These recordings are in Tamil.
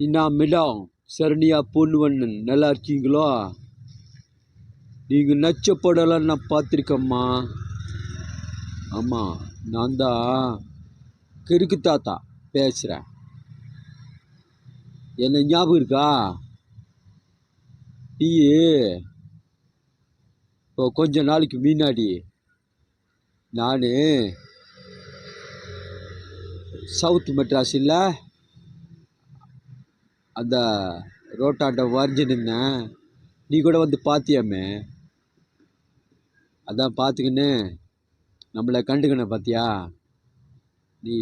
இன்னா மிடம் சரணியா பொண்ணுவண்ணன் நல்லா இருக்கீங்களோ நீங்கள் நச்ச படம்லாம் நான் பார்த்துருக்கேம்மா ஆமாம் நான் தான் கிறுக்கு தாத்தா பேசுகிறேன் என்ன ஞாபகம் இருக்கா நீ இப்போ கொஞ்ச நாளைக்கு முன்னாடி நான் சவுத் மெட்ராஸ் இல்லை அந்த ரோட்டாண்ட வரைஞ்சி நின்னேன் நீ கூட வந்து பார்த்தியாமே அதான் பார்த்துக்கின்னு நம்மளை கண்டுக்கின பார்த்தியா நீ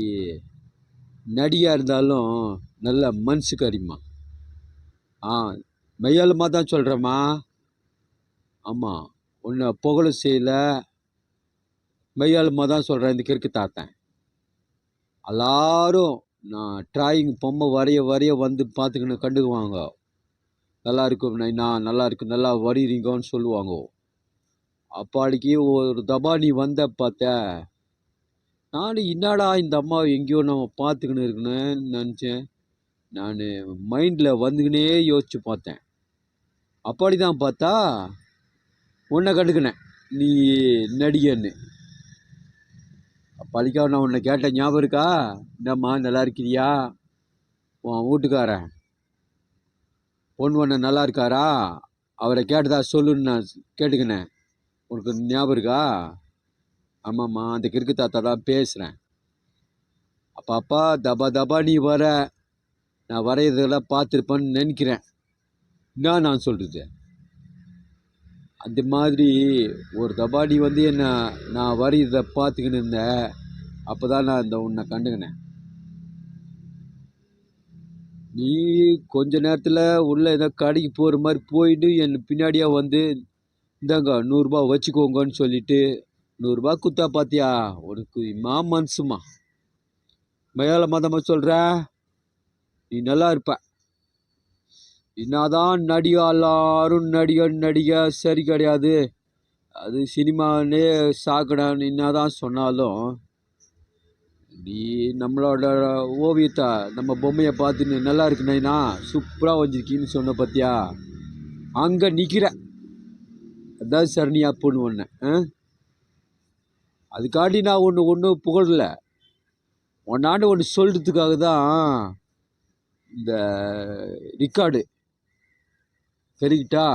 நடிகாக இருந்தாலும் நல்ல மனசுக்கு அறிமா ஆ மெய்யாலுமா தான் சொல்கிறேம்மா ஆமாம் உன்னை புகழும் செய்யலை. மெய்யாலுமா தான் சொல்கிறேன் இந்த கிறுக்கு தாத்தன். எல்லாரும் நான் டிராயிங் பொம்மை வரைய வரைய வந்து பார்த்துக்கின்னு கண்டுக்குவாங்க. நல்லா இருக்கும் நைனா நல்லா இருக்கு நல்லா வரைகிறீங்கன்னு சொல்லுவாங்க. அப்பாடிக்கு ஒரு தபா நீ வந்த பார்த்த நானும் என்னடா இந்த அம்மா எங்கேயோ நம்ம பார்த்துக்கின்னு இருக்குன்னு நினச்சேன். நான் மைண்டில் வந்துக்கினே யோசிச்சு பார்த்தேன். அப்பாடி தான் பார்த்தா உன்னை கண்டுக்கினேன். நீ நடிகன்னு. பழிக்கா நான் உன்னை கேட்ட ஞாபகம் இருக்கா? என்னம்மா நல்லா இருக்கிறியா? உன் வீட்டுக்காரன். பொண்ணு ஒன்று நல்லா இருக்காரா? அவரை கேட்டதா சொல்லுன்னு நான் கேட்டுக்கினேன். உனக்கு ஞாபகம் இருக்கா? ஆமாம்மா அந்த கிறுக்கு தாத்தா தான் பேசுகிறேன் அப்பா அப்பா தபா தபா நீ வர. நான் வரையிறதெல்லாம் பார்த்துருப்பேன்னு நினைக்கிறேன். என்ன நான் சொல்கிறது அந்த மாதிரி ஒரு தபா நீ வந்து என்னை நான் வரையிறத பார்த்துக்கின்னு இருந்தேன். அப்போ தான் நான் இந்த உன்னை கண்டுக்கினேன். நீ கொஞ்ச நேரத்தில் உள்ளே ஏதோ கடைக்கு போகிற மாதிரி போயிட்டு என் பின்னாடியாக வந்து இந்தாங்க நூறுரூபா வச்சுக்கோங்கன்னு சொல்லிட்டு நூறுரூபா குத்தா பார்த்தியா உனக்கு மா மனசுமா? மயால மதமாக சொல்கிற நீ நல்லா இருப்பேன் என்னதான் நடிகா எல்லாரும் நடிகர் நடிக சரி கிடையாது. அது சினிமானே சாக்கடான்னு என்னதான் சொன்னாலும் நீ நம்மளோட ஓவியத்தை நம்ம பொம்மையை பார்த்துன்னு நல்லா இருக்கு சூப்பராக வஞ்சிருக்கீன்னு சொன்ன பார்த்தியா அங்கே நிற்கிற அதான் சரணியா பொண்ணு ஒன்று அதுக்காண்டி நான் ஒன்று ஒன்றும் புகழல. ஒன்றாண்டு ஒன்று சொல்கிறதுக்காக தான் இந்த ரிக்கார்டு சரிக்கிட்டா